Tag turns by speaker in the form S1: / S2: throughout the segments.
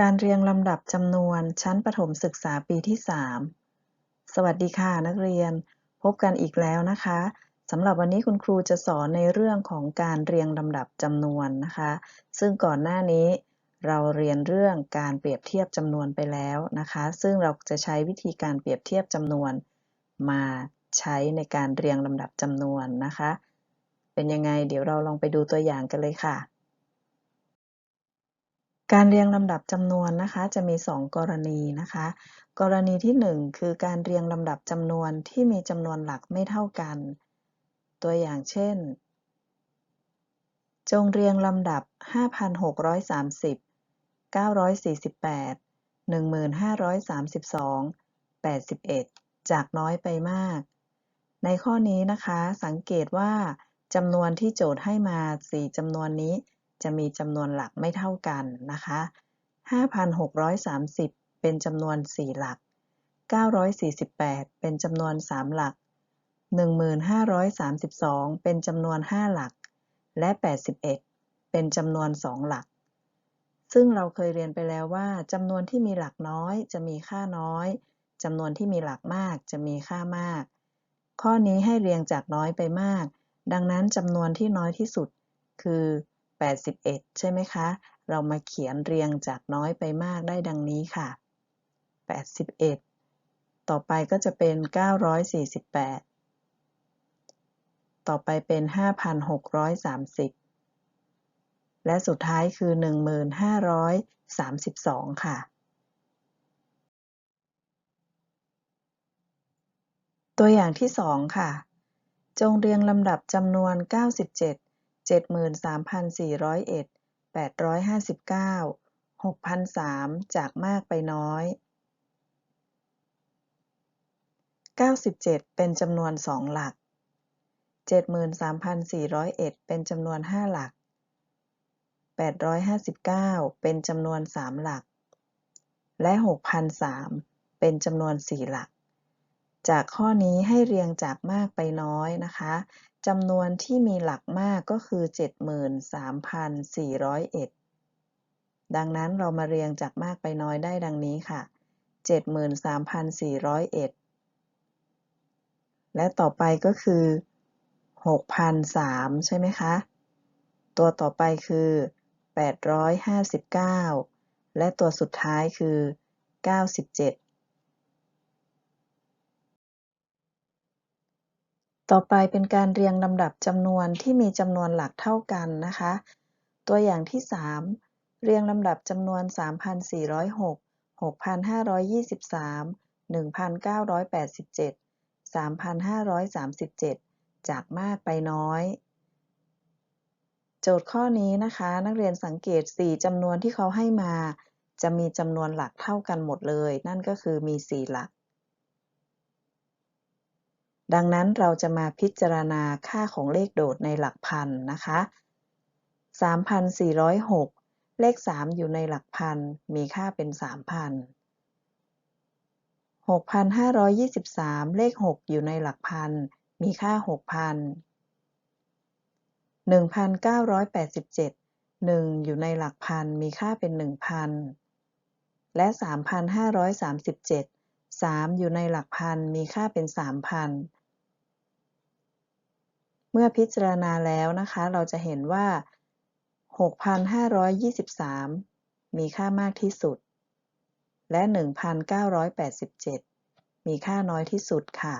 S1: การเรียงลำดับจำนวนชั้นประถมศึกษาปีที่ 3 สวัสดีค่ะนักเรียน พบกันอีกแล้วนะคะสำหรับวันนี้คุณครูจะสอนในเรื่องของการเรียงลำดับจำนวนนะคะ ซึ่งก่อนหน้านี้เราเรียนเรื่องการเปรียบเทียบจำนวนไปแล้วนะคะ ซึ่งเราจะใช้วิธีการเปรียบเทียบจำนวน มาใช้ในการเรียงลำดับจำนวนนะคะ เป็นยังไงเดี๋ยวเราลองไปดูตัวอย่างกันเลยค่ะ การเรียงลำดับจำนวนนะคะ จะมี 2 กรณีนะคะ กรณีที่ 1 คือการเรียงลำดับจำนวนที่มีจำนวนหลักไม่เท่ากัน ตัวอย่างเช่น จงเรียงลำดับ 5,630 948 1,532 81 จากน้อยไปมาก ในข้อนี้นะคะ สังเกตว่าจำนวนที่โจทย์ให้มา 4จำนวนนี้ จะมีจำนวนหลักไม่เท่ากันนะคะ 5,630 เป็นจำนวน 4 หลัก 948 เป็นจำนวน 3 หลัก 1,532 เป็นจำนวน 5 หลัก และ 81 เป็นจำนวน 2 หลัก ซึ่งเราเคยเรียนไปแล้วว่าจำนวนที่มีหลักน้อย จะมีค่าน้อยจำนวนที่มีหลักมากจะมีค่ามาก ข้อนี้ให้เรียงจากน้อยไปมาก ดังนั้นจำนวนที่น้อยที่สุด คือ 81 ใช่ไหมคะ เรามาเขียนเรียงจากน้อยไปมากได้ดังนี้ค่ะ 81 ต่อไปก็จะเป็น 948 ต่อไปเป็น 5,630 และสุดท้ายคือ 1,532 ค่ะตัวอย่างที่ 2 ค่ะ จงเรียงลำดับจำนวน 97 73,401 859 6,003จากมากไปน้อย97เป็นจำนวน2หลัก73,401เป็นจำนวน5หลัก859เป็นจำนวน3หลัก และ6,003เป็นจำนวน4หลัก จากข้อนี้ให้เรียงจากมากไปน้อยนะคะ จำนวนที่มีหลักมากก็คือ 73,401 ดังนั้นเรามาเรียงจากมากไปน้อยได้ดังนี้ค่ะ 73,401 และต่อไปก็คือ 6,003 ใช่ไหมคะ ตัวต่อไปคือ 859 และตัวสุดท้ายคือ 97 ต่อไปเป็นการเรียงลำดับจำนวนที่มีจำนวนหลักเท่ากันนะคะ ตัวอย่างที่ 3 เรียงลำดับจำนวน 3,406 6,523 1,987 3,537 จากมากไปน้อย โจทย์ข้อนี้นะคะ นักเรียนสังเกต 4จำนวนที่เขาให้มา จะมีจำนวนหลักเท่ากันหมดเลย นั่นก็คือมี 4 หลัก ดังนั้นเราจะมาพิจารณาค่าของเลขโดดในหลักพันนะคะ 3,406 เลข 3 อยู่ในหลักพัน มีค่าเป็น 3,000 6,523 เลข 6 อยู่ในหลักพัน มีค่า 6,000 1,987 1 อยู่ในหลักพัน มีค่าเป็น 1,000 และ 3,537 3อยู่ในหลักพันมีค่าเป็น3,000เมื่อพิจารณาแล้วนะคะ เราจะเห็นว่า 6,523 มีค่ามากที่สุด และ 1,987 มีค่าน้อยที่สุดค่ะ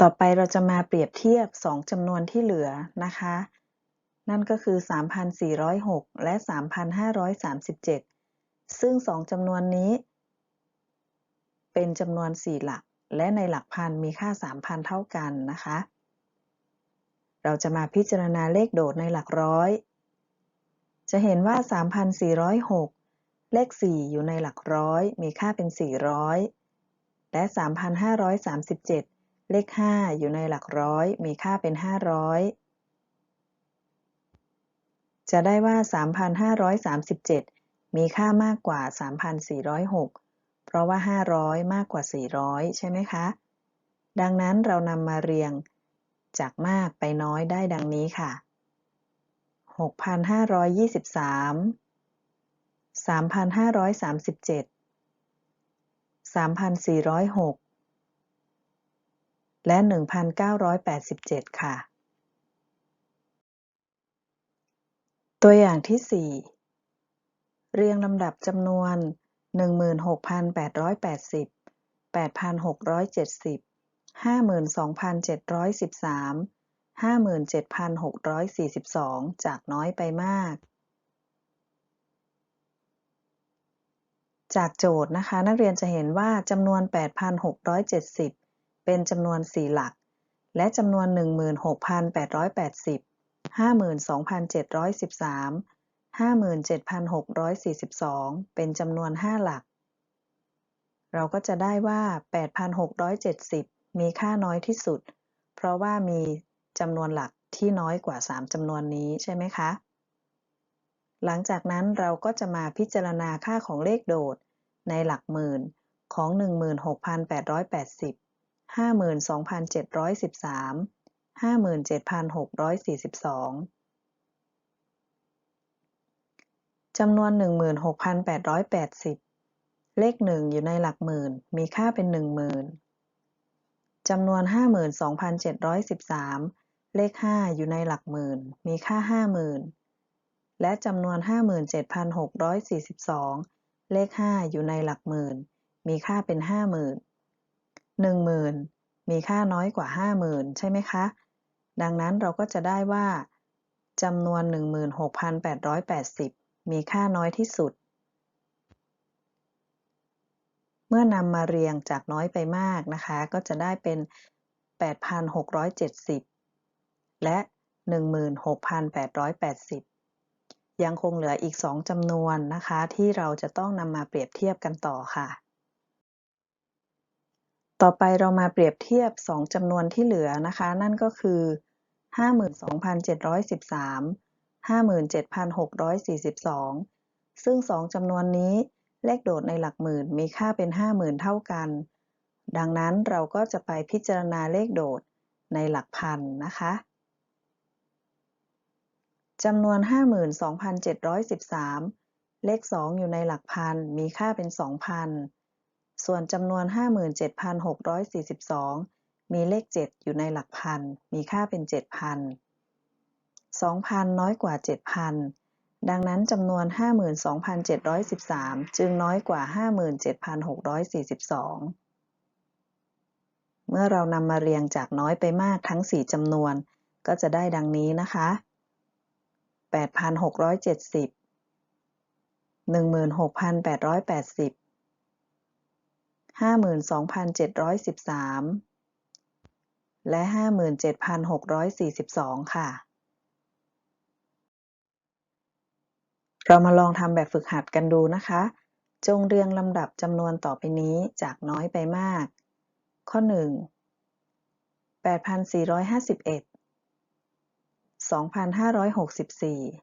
S1: ต่อไปเราจะมาเปรียบเทียบ 2จำนวนที่เหลือนะคะ นั่นก็คือ 3,406 และ 3,537 ซึ่ง2จำนวนนี้ เป็นจำนวน 4 หลัก และในหลักพันมีค่า 3,000 เท่ากันนะคะ เราจะมาพิจารณาเลขโดดในหลักร้อย จะเห็นว่า 3,406 เลข 4 อยู่ในหลักร้อย มีค่าเป็น 400 และ 3,537 เลข 5 อยู่ในหลักร้อย มีค่าเป็น 500 จะได้ว่า 3,537 มีค่ามากกว่า 3,406 เพราะว่า 500 มากกว่า 400 ใช่ไหมคะ ดังนั้นเรานำมาเรียงจากมากไปน้อยได้ดังนี้ค่ะ 6,523 3,537 3,406 และ 1,987 ค่ะ ตัวอย่างที่ 4 เรียงลำดับจำนวน 16,880 8,670 52,713 57,642 จากน้อยไปมาก จากโจทย์นะคะ นักเรียนจะเห็นว่าจำนวน 8,670 เป็นจำนวน 4 หลัก และจำนวน 16,880 52,713 57,642เป็นจำนวน5หลัก เราก็จะได้ว่า8,670มีค่าน้อยที่สุด เพราะว่ามีจำนวนหลักที่น้อยกว่า3จำนวนนี้ใช่ไหมคะ หลังจากนั้นเราก็จะมาพิจารณาค่าของเลขโดด ในหลักหมื่นของ 16,880 52,713 57,642จำนวน16,880เลข1อยู่ในหลักหมื่น มีค่าเป็น10,000จำนวน52,713เลข5อยู่ในหลักหมื่น มีค่า50,000และจำนวน57,642เลข5อยู่ในหลักหมื่น มีค่าเป็น50,000 10,000มีค่าน้อยกว่า50,000ใช่ไหมคะ ดังนั้นเราก็จะได้ว่าจำนวน 16,880 มีค่าน้อยที่สุด เมื่อนำมาเรียงจากน้อยไปมากนะคะ ก็จะได้เป็น 8,670 และ 16,880 ยังคงเหลืออีก 2จำนวนนะคะ ที่เราจะต้องนำมาเปรียบเทียบกันต่อค่ะ ต่อไปเรามาเปรียบเทียบ 2จำนวนที่เหลือนะคะ นั่นก็คือ 52,713 57,642 ซึ่ง 2จำนวนนี้เลขโดดในหลักหมื่นมีค่าเป็น 50,000 เท่ากัน ดังนั้นเราก็จะไปพิจารณาเลขโดดในหลักพันนะคะจำนวน 52,713 เลข 2 อยู่ในหลักพัน มีค่าเป็น 2,000 ส่วนจำนวน 57,642 มีเลข 7 อยู่ในหลักพัน มีค่าเป็น 7,000 2,000 น้อยกว่า 7,000 ดังนั้นจำนวน 52,713 จึงน้อยกว่า 57,642 เมื่อเรานำมาเรียงจากน้อยไปมากทั้ง 4จำนวน ก็จะได้ดังนี้นะคะ 8,670 16,880 52,713 และ 57,642 ค่ะ เรามาลองทำแบบฝึกหัดกันดูนะคะ จงเรียงลำดับจำนวนต่อไปนี้จากน้อยไปมาก ข้อ 1 8,451 2,564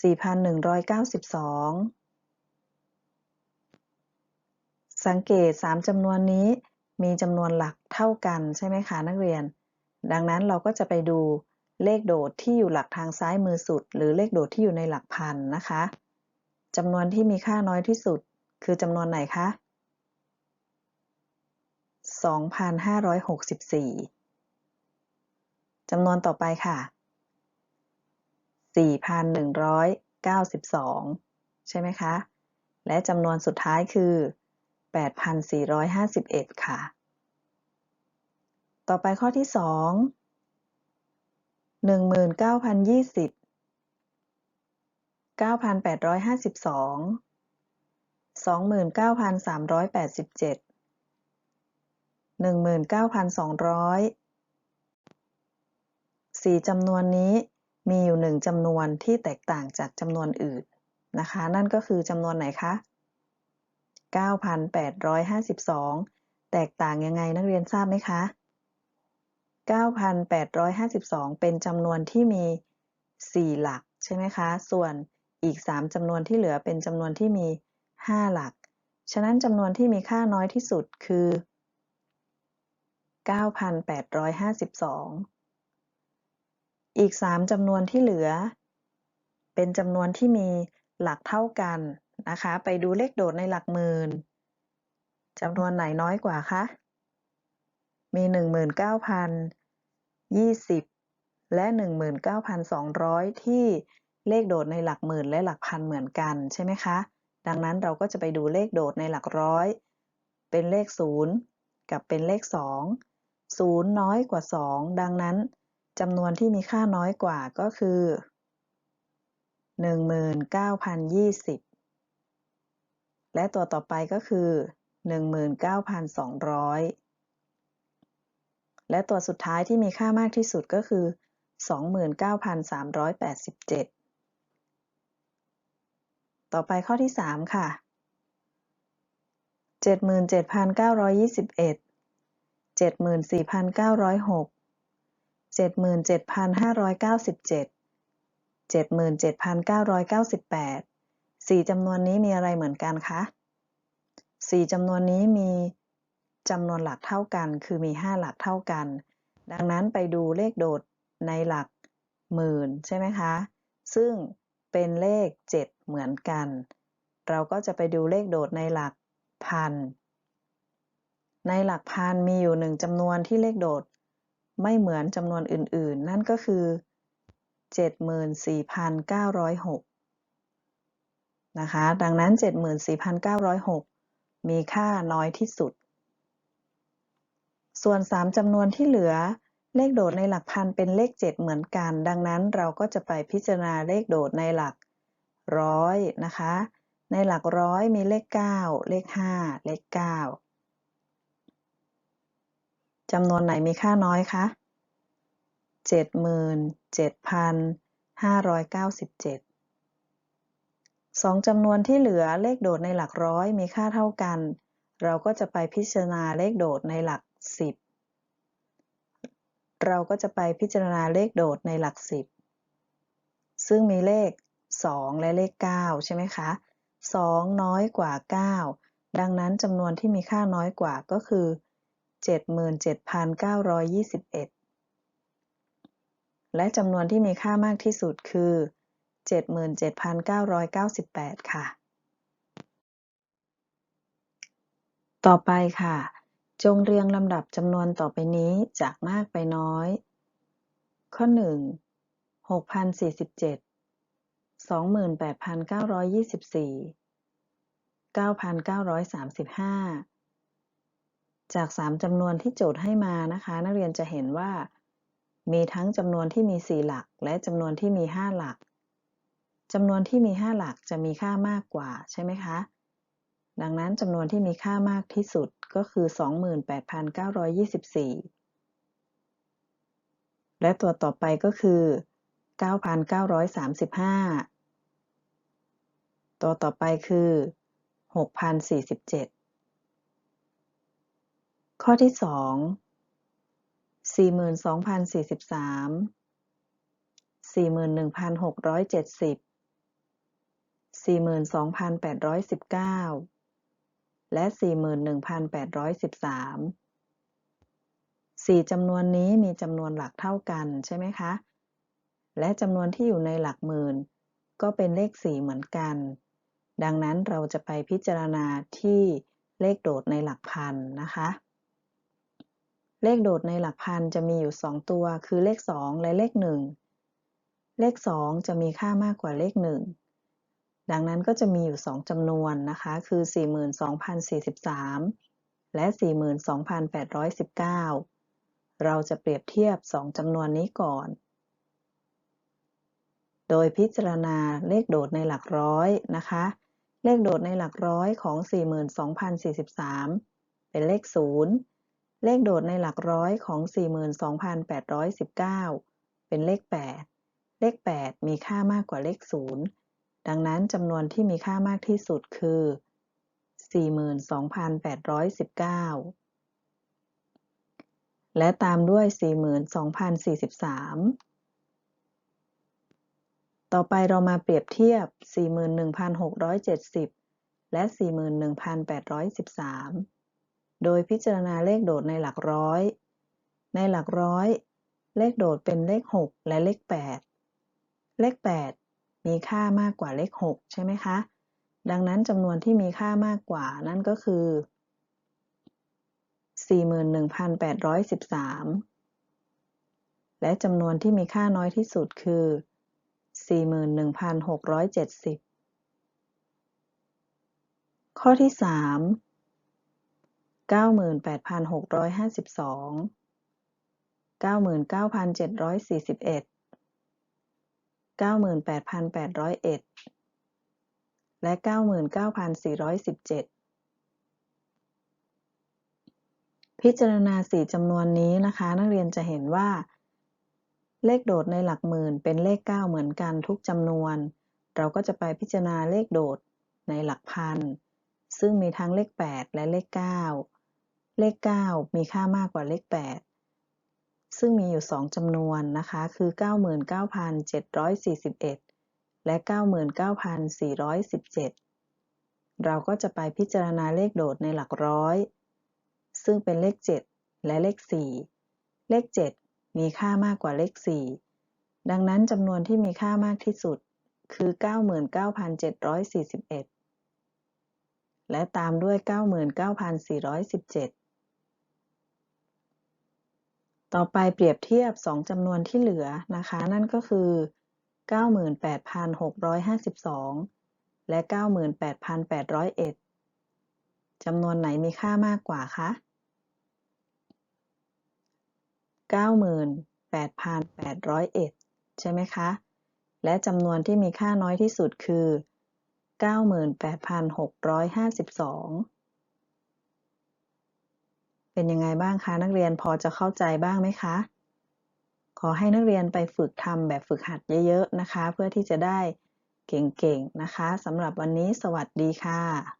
S1: 4,192 สังเกต 3จำนวนนี้มีจำนวนหลักเท่ากันใช่ไหมคะนักเรียน ดังนั้นเราก็จะไปดูเลขโดดที่อยู่หลักทางซ้ายมือสุด หรือเลขโดดที่อยู่ในหลักพันนะคะจำนวนที่มีค่าน้อยที่สุด คือจำนวนไหนคะ 2,564จำนวนต่อไปค่ะ 4,192 ใช่ไหมคะ และจำนวนสุดท้ายคือ 8,451 ค่ะ ต่อไปข้อที่ 2 19,020 9,852 29,387 19,200 4จำนวนนี้มีอยู่หนึ่งจำนวนที่แตกต่างจากจำนวนอื่นนะคะ นั่นก็คือจำนวนไหนคะ 9,852 แตกต่างยังไงนักเรียนทราบไหมคะ 9,852 เป็นจำนวนที่มี 4 หลักใช่ไหมคะ ส่วนอีก 3จำนวนที่เหลือเป็นจำนวนที่มี 5 หลัก ฉะนั้นจำนวนที่มีค่าน้อยที่สุดคือ 9,852 อีก 3จำนวนที่เหลือ เป็นจำนวนที่มีหลักเท่ากัน นะคะ ไปดูเลขโดดในหลักหมื่นจำนวนไหนน้อยกว่าคะ มี 19,020 และ 19,200 ที่เลขโดดในหลักหมื่นและหลักพันเหมือนกันใช่ไหมคะ ดังนั้นเราก็จะไปดูเลขโดดในหลักร้อย เป็นเลข 0 กับเป็นเลข 2 0 น้อยกว่า 2 ดังนั้นจำนวนที่มีค่าน้อยกว่าก็คือ 19,020 และตัวต่อไปก็คือ 19,200 และตัวสุดท้ายที่มีค่ามากที่สุดก็คือ 29,387 ต่อไปข้อที่ 3 ค่ะ 77,921 74,906 77,597 77,998 4จำนวนนี้มีอะไรเหมือนกันคะ4จำนวนนี้มีจำนวนหลักเท่ากัน คือมี5หลักเท่ากัน ดังนั้นไปดูเลขโดดในหลักหมื่นใช่ไหมคะ ซึ่งเป็นเลข 7 เหมือนกัน เราก็จะไปดูเลขโดดในหลักพัน ในหลักพันมีอยู่หนึ่งจำนวนที่เลขโดด ไม่เหมือนจำนวนอื่นๆ นั่นก็คือ 74,906 นะคะ ดังนั้น 74,906 มีค่าน้อยที่สุด ส่วน 3จำนวนที่เหลือ เลขโดดในหลักพันเป็นเลข 7 เหมือนกัน ดังนั้นเราก็จะไปพิจารณาเลขโดดในหลักร้อยนะคะ ในหลักร้อยมีเลข 9 เลข 5 เลข 9จำนวนไหนมีค่าน้อยคะ77,597 สองจำนวนที่เหลือเลขโดดในหลักร้อยมีค่าเท่ากัน เราก็จะไปพิจารณาเลขโดดในหลัก10เราก็จะไปพิจารณาเลขโดดในหลัก10ซึ่งมีเลข 2 และเลข 9 ใช่ไหมคะ 2 น้อยกว่า 9 ดังนั้นจำนวนที่มีค่าน้อยกว่าก็คือ 77,921 และจำนวนที่มีค่ามากที่สุดคือ 77,998ค่ะ ต่อไปค่ะ จงเรียงลำดับจำนวนต่อไปนี้จากมากไปน้อย ข้อ1 6,047 28,924 9,935จาก 3จำนวนที่โจทย์ให้มานะคะ นักเรียนจะเห็นว่า มีทั้งจำนวนที่มี 4 หลัก และจำนวนที่มี 5 หลัก จำนวนที่มี 5 หลักจะมีค่ามากกว่าใช่ไหมคะ ดังนั้นจำนวนที่มีค่ามากที่สุดก็คือ 28,924 และตัวต่อไปก็คือ 9,935 ตัวต่อไปคือ 6,047 ข้อที่ 2 42,043 41,670 42,819 และ 41,813 4จำนวนนี้มีจำนวนหลักเท่ากันใช่ไหมคะ และจำนวนที่อยู่ในหลักหมื่น ก็เป็นเลข 4 เหมือนกัน ดังนั้นเราจะไปพิจารณาที่เลขโดดในหลักพันนะคะ เลขโดดในหลักพันจะมีอยู่ 2 ตัวคือเลข 2 และเลข 1 เลข 2 จะมีค่ามากกว่าเลข 1 ดังนั้นก็จะมีอยู่ 2จำนวนนะคะ คือ 42,043 และ 42,819 เราจะเปรียบเทียบ 2จำนวนนี้ก่อน โดยพิจารณาเลขโดดในหลักร้อยนะคะ เลขโดดในหลักร้อยของ 42,043 เป็นเลข 0 เลขโดดในหลักร้อยของ 42,819 เป็นเลข 8 เลข 8 มีค่ามากกว่าเลข 0 ดังนั้นจำนวนที่มีค่ามากที่สุดคือ 42,819 และตามด้วย 42,043 ต่อไปเรามาเปรียบเทียบ 41,670 และ 41,813 โดยพิจารณาเลขโดดในหลักร้อย ในหลักร้อย เลขโดดเป็นเลข 6 และเลข 8 เลข 8 มีค่ามากกว่าเลข 6 ใช่ไหมคะ ดังนั้นจำนวนที่มีค่ามากกว่านั่นก็คือ 41,813 และจำนวนที่มีค่าน้อยที่สุดคือ 41,670 ข้อที่ 3 98,652 99,741 98,801และ 99,417 พิจารณา 4จำนวนนี้นะคะ นักเรียนจะเห็นว่า เลขโดดในหลักหมื่นเป็นเลข 9 เหมือนกันทุกจำนวน เราก็จะไปพิจารณาเลขโดดในหลักพัน ซึ่งมีทั้งเลข 8 และเลข 9 เลข 9 มีค่ามากกว่าเลข 8 ซึ่งมีอยู่ 2จำนวนนะคะ คือ 99,741 และ 99,417 เราก็จะไปพิจารณาเลขโดดในหลักร้อย ซึ่งเป็นเลข 7 และเลข 4 เลข 7 มีค่ามากกว่าเลข 4 ดังนั้นจำนวนที่มีค่ามากที่สุดคือ 99,741 และตามด้วย 99,417 ต่อไปเปรียบเทียบ 2จำนวนที่เหลือนะคะ นั่นก็คือ 98,652 และ 98,801จำนวนไหนมีค่ามากกว่าคะ98,801 ใช่ไหมคะ และจำนวนที่มีค่าน้อยที่สุดคือ 98,652 เป็นยังไงบ้างคะนักเรียนพอจะเข้าใจบ้างไหมคะ ขอให้นักเรียนไปฝึกทำแบบฝึกหัดเยอะๆนะคะ เพื่อที่จะได้เก่งๆนะคะสำหรับวันนี้สวัสดีค่ะ